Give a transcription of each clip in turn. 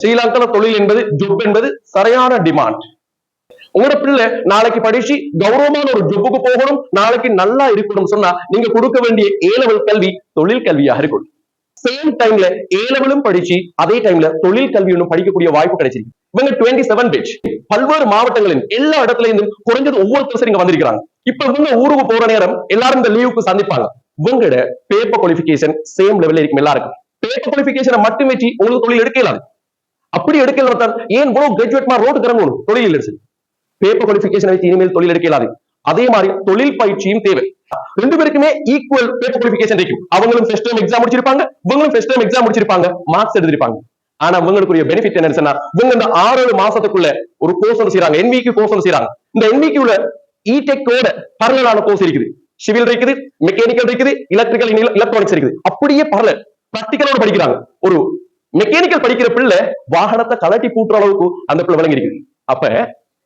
ஸ்ரீலங்கால தொழில் என்பது ஜொப் என்பது சரியான டிமாண்ட் உங்களோட பிள்ளை நாளைக்கு படிச்சு கௌரவமான ஒரு ஜொப்புக்கு போகணும் நாளைக்கு நல்லா இருக்கணும் சொன்னா நீங்க கொடுக்க வேண்டிய ஏ லெவல் கல்வி தொழில் கல்வியாக இருக்கும். சேம் டைம்ல ஏ லெவலும் படிச்சு அதே டைம்ல தொழில் கல்வி ஒன்றும் படிக்கக்கூடிய வாய்ப்பு கிடைச்சிருக்கு. இவங்க டுவெண்ட்டி செவன் பேஜ் பல்வேறு மாவட்டங்களின் எல்லா இடத்துல இருந்தும் குறைஞ்சது ஒவ்வொருத்தரும் இங்க வந்திருக்கிறாங்க. இப்ப இவங்க ஊருக்கு போற நேரம் எல்லாரும் இந்த லீவுக்கு சந்திப்பாங்க. இவங்களோட பேப்பர் குவாலிபிகேஷன் சேம் லெவல்ல இருக்கும். எல்லாருக்கும். பேப்பர் குவாலிபிகேஷனை மட்டும் வச்சு உங்களுக்கு தொழில் எடுக்கலாம் அப்படி எடுக்கல ஒருத்தர் ஏன் இவ்வளவு கிராஜுவேட் ரோடு கிளம்பணும் தொழில் எடுத்து பேப்பர் குவாலிபிகேஷன் வச்சு இனிமேல் தொழில் எடுக்கலாது அதே மாதிரி தொழில் பயிற்சியும் தேவை. ரெண்டு பேருக்குமே ஈக்குவல் பேப்பர் குவாலிபிகேஷன் இருக்கும் அவங்களும் ஃபர்ஸ்ட் டைம் எக்ஸாம் முடிச்சிருப்பாங்க. இவங்களும் ஃபர்ஸ்ட் டைம் எக்ஸாம் முடிச்சிருப்பாங்க. மார்க்ஸ் எடுத்திருப்பாங்க. ஆனா இவங்களுக்குரிய பெனிஃபிட் என்ன சொன்னா இவங்க இந்த ஆறு மாசத்துக்குள்ள ஒரு கோர்ஸ் ஒன்று செய்யறாங்க என்விக்கு கோர்ஸ் ஒன்று செய்யறாங்க இந்த என்விக்குள்ள இடெக்கோட பரலான கோர்ஸ் இருக்குது. சிவில் இருக்குது மெக்கானிக்கல் இருக்குது எலக்ட்ரிக்கல் எலக்ட்ரானிக்ஸ் இருக்குது. அப்படியே பரல பிராக்டிக்கலோட படிக்கிறாங்க. ஒரு மெக்கானிக்கல் படிக்கிற பிள்ளை வாகனத்தை கலட்டி பூட்டுற அளவுக்கு அந்த பிள்ளை விளங்கிருக்கு அப்ப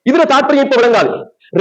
இதுல தாற்பயம் இப்ப விளங்காது.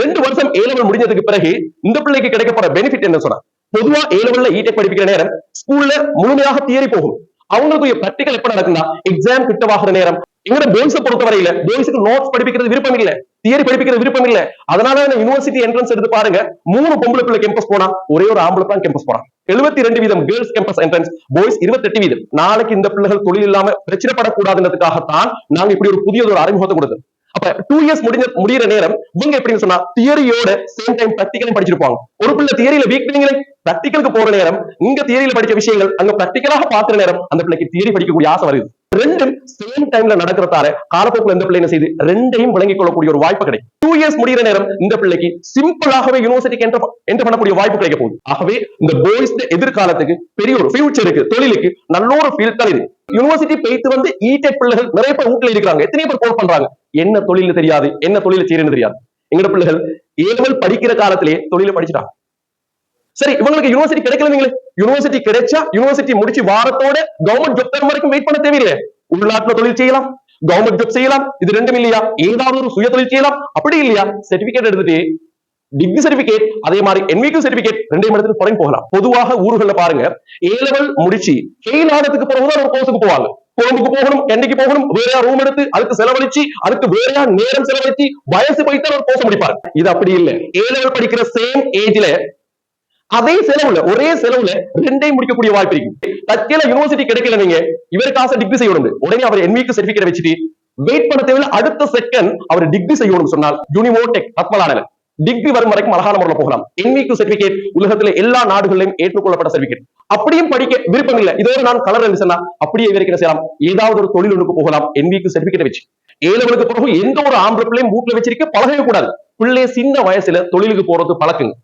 ரெண்டு வருஷம் ஏ லெவல் முடிஞ்சதுக்கு பிறகு இந்த பிள்ளைக்கு கிடைக்கப்பட பெனிஃபிட் என்ன சொன்னா பொதுவா ஏ லெவல்ல இடெக் படிக்கிற நேரம் ஸ்கூல்ல முழுமையாக தியரி போகும். அவங்களுக்கு பிராக்டிகல் எப்ப நடக்குன்னா எக்ஸாம் கிட்ட வாங்குற நேரம். எங்களோட பாய்ஸை பொறுத்தவரையில பேர்ஸுக்கு நோட்ஸ் படிப்பிக்கிறது விருப்பம் இல்லை. தியரி படிப்பிக்கிற விருப்பம் இல்ல. அதனால யூனிவர்சிட்டி என்ட்ரன்ஸ் எடுத்து பாருங்க. மூணு பொம்பளை பிள்ளை கேம்பஸ் போனா ஒரே ஒரு ஆம்பளை தான் கேம்பஸ் போறான். எழுபத்தி ரெண்டு வீதம் கேர்ள்ஸ் கேம்பஸ் என்ட்ரன்ஸ் பாய்ஸ் இருபத்தெட்டு வீதம். நாளைக்கு இந்த பிள்ளைகள் தொழில் இல்லாம பிரச்சனைப்படக்கூடாதுன்றதுக்காகத்தான் நாங்க இப்படி ஒரு புதிய ஒரு அறிமுகத்தை கொடுத்தோம் அப்ப டூ இயர்ஸ் முடிஞ்ச முடியிற நேரம் இவங்க எப்படின்னு சொன்னா தியரியோட சேம் டைம் பிராக்டிகலும் படிச்சிருப்பாங்க. ஒரு பிள்ளை தியரியில வீக் நீங்களே பிராக்டிகலுக்கு போற நேரம் இங்க தியரியில படிச்ச விஷயங்கள் அங்க பிராக்டிகலாக பாக்குற நேரம் அந்த பிள்ளைக்கு தியரி படிக்கக்கூடிய ஆசை வருது. ரெண்டும் சேம் டைம்ல நடக்கிறதால காலப்போக்குல இந்த பிள்ளை என்ன செய்து ரெண்டையும் விளங்கிக் கொள்ளக்கூடிய ஒரு வாய்ப்பு கிடைக்கும். டூ இயர்ஸ் முடிகிற நேரம் இந்த பிள்ளைக்கு சிம்பிளாகவே யூனிவர்சிட்டிக்கு என்டர் என்டர் பண்ணக்கூடிய வாய்ப்பு கிடைக்க போகுது. ஆகவே இந்த பாய்ஸ் எதிர்காலத்துக்கு பெரிய ஒரு ஃபியூச்சருக்கு தொழிலுக்கு நல்ல ஒரு ஃபீல் தான் இது யூனிவர்சிட்டி போயிட்டு வந்து ஈடெக் பிள்ளைகள் நிறைய பேர் வீட்டுல இருக்கிறாங்க. எத்தனை பேர் கோல் பண்றாங்க. என்ன தொழில் தெரியாது என்ன தொழில செய்யறன்னு தெரியாது. எங்கட பிள்ளைகள் ஏவல் படிக்கிற காலத்திலேயே தொழில படிச்சுட்டாங்க. சரி இவங்களுக்கு யூனிவர்சிட்டி கிடைக்கல நீங்களே யூனிவர்சிட்டி கிடைச்சா யூனிவர்சிட்டி முடிச்சு வாரத்தோட கவர்மெண்ட் ஜாப் தரும் வரைக்கும் வெயிட் பண்ண தேவையில்லை உள்நாட்டுல தொழில் செய்யலாம் கவர்மெண்ட் ஜாப் செய்யலாம் இது ரெண்டும் இல்லையா? ஏதாவது ஒரு சுய தொழில் செய்யலாம். அப்படி இல்லையா? சர்டிபிகேட் எடுத்துட்டு டிகிரி சர்டிபிகேட் அதே மாதிரி என்விக்கு சர்டிபிகேட் ரெண்டையும் எடுத்துட்டு புறம் போகலாம். பொதுவாக ஊர்கள்ல பாருங்க ஏ லெவல் முடிச்சு கெயில் ஆனதுக்கு பிறகுதான் ஒரு கோர்ஸுக்கு போவாங்க. கொழும்புக்கு போகணும் கண்டிக்கு போகணும் வேறையா ரூம் எடுத்து அதுக்கு செலவழிச்சு அதுக்கு வேறையா நேரம் செலவழிச்சு வயசு போயிட்டு ஒரு கோர்ஸ் முடிப்பாரு இது அப்படி இல்ல. ஏ லெவல் படிக்கிற சேம் ஏஜ்ல அதே செலவுல ஒரே செலவுல ரெண்டையும் முடிக்கக்கூடிய வாய்ப்பு இருக்கு. தற்கேல யூனிவர்சிட்டி கிடைக்கல நீங்க இவர் காசை டிகிரி செய்யணும் உடனே அவர் என்விக்கு சர்டிபிகேட் வச்சுட்டு வெயிட் பண்ண தேவையில்ல அடுத்த செகண்ட் அவர் டிகிரி செய்யணும் சொன்னால் யூனிவோடெக் ரத்மலானல டிகிரி வரும் வரைக்கும் அழகான முறையில் போகலாம். என்விக்கு சர்டிபிகேட் உலகத்துல எல்லா நாடுகளிலும் ஏற்றுக்கொள்ளப்பட்ட சர்டிபிகேட் அப்படியும் படிக்க விருப்பம் இல்லை. இதோட நான் கலர் என்று சொன்னா அப்படியே இவருக்கு செய்யலாம். ஏதாவது ஒரு தொழில் ஒன்றுக்கு போகலாம் என்விக்கு சர்டிபிகேட் வச்சு. ஏழவனுக்கு பிறகு எந்த ஒரு ஆம்பளை பிள்ளையும் வீட்டுல வச்சிருக்க பழகவே கூடாது. பிள்ளை சின்ன வயசுல தொழிலுக்கு போறது பழக்குங்க.